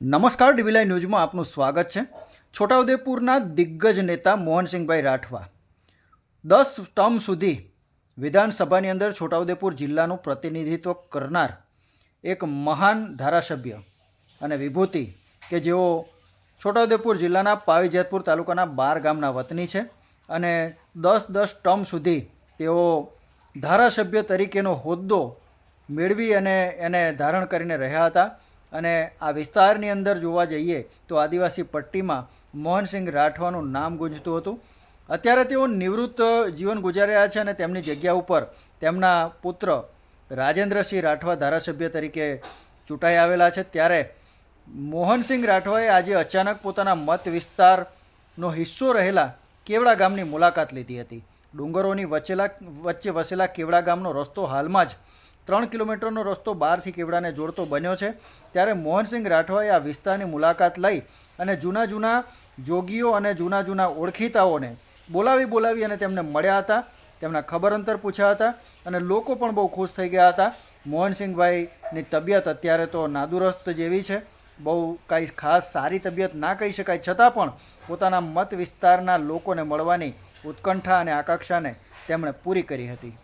નમસ્કાર ડીવીલાઈ ન્યૂઝમાં આપનું સ્વાગત છે. છોટાઉદેપુરના દિગ્ગજ નેતા મોહનસિંહભાઈ રાઠવા. દસ ટર્મ સુધી વિધાનસભાની અંદર છોટાઉદેપુર જિલ્લાનું પ્રતિનિધિત્વ કરનાર એક મહાન ધારાસભ્ય અને વિભૂતિ કે જેઓ છોટાઉદેપુર જિલ્લાના પાવીજેતપુર તાલુકાના બાર ગામના વતની છે અને દસ દસ ટર્મ સુધી તેઓ ધારાસભ્ય તરીકેનો હોદ્દો મેળવી અને એને ધારણ કરીને રહ્યા હતા. અને આ વિસ્તારની અંદર જોવા જઈએ તો આદિવાસી પટ્ટીમાં મોહનસિંહ રાઠવાનું નામ ગુંજતું હતું. અત્યારે તેઓ નિવૃત્ત જીવન ગુજારી રહ્યા છે અને તેમની જગ્યા ઉપર તેમના પુત્ર રાજેન્દ્રસિંહ રાઠવા ધારાસભ્ય તરીકે ચૂંટાઈ આવેલા છે. ત્યારે મોહનસિંહ રાઠવાએ આજે અચાનક પોતાના મત વિસ્તારનો હિસ્સો રહેલા કેવડા ગામની મુલાકાત લીધી હતી. ડુંગરોની વચ્ચેલા વચ્ચે વસેલા કેવડા ગામનો રસ્તો હાલમાં જ ત્રણ કિલોમીટરનો રસ્તો બહારથી કેવડાને જોડતો બન્યો છે. ત્યારે મોહનસિંહ રાઠવાએ આ વિસ્તારની મુલાકાત લઈ અને જૂના જૂના જોગીઓ અને જૂના જૂના ઓળખીતાઓને બોલાવી બોલાવી અને તેમને મળ્યા હતા. તેમના ખબર અંતર પૂછ્યા હતા અને લોકો પણ બહુ ખુશ થઈ ગયા હતા. મોહનસિંહભાઈની તબિયત અત્યારે તો નાદુરસ્ત જેવી છે. બહુ કાંઈ ખાસ સારી તબિયત ના કહી શકાય. છતાં પણ પોતાના મત વિસ્તારના લોકોને મળવાની ઉત્કંઠા અને આકાંક્ષાને તેમણે પૂરી કરી હતી.